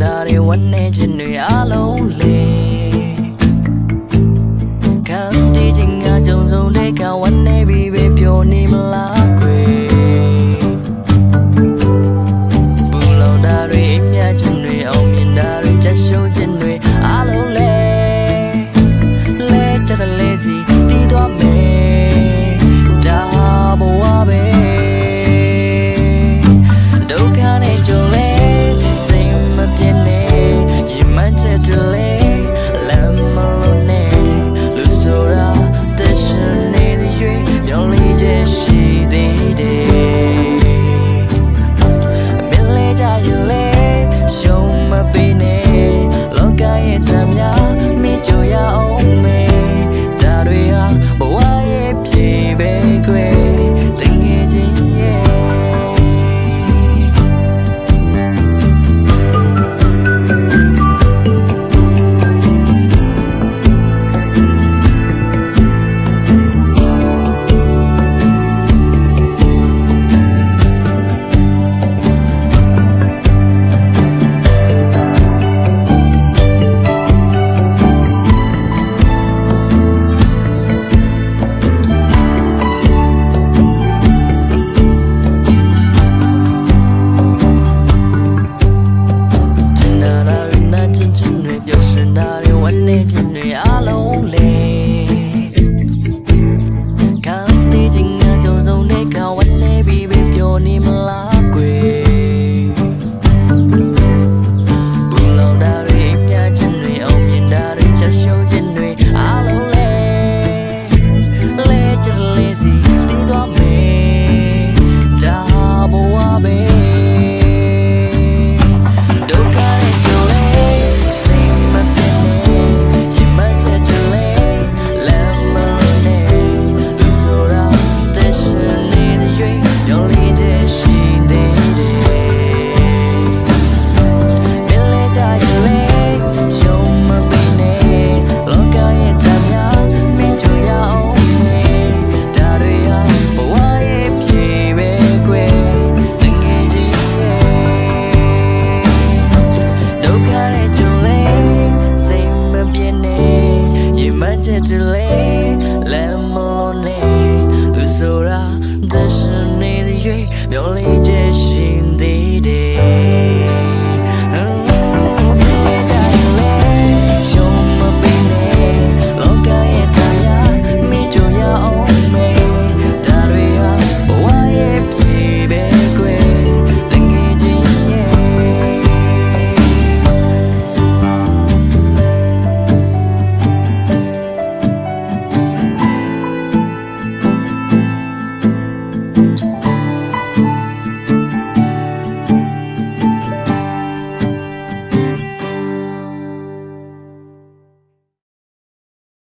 ပျော်ရွှင်တာတွေဝမ်းနေခြင်းတွေအ ချက်တလေလဲမလို့နေလူဆိုတာတရှိနေတဲ့ရွေမျောလင်းချက်ရှင်သေးတယ်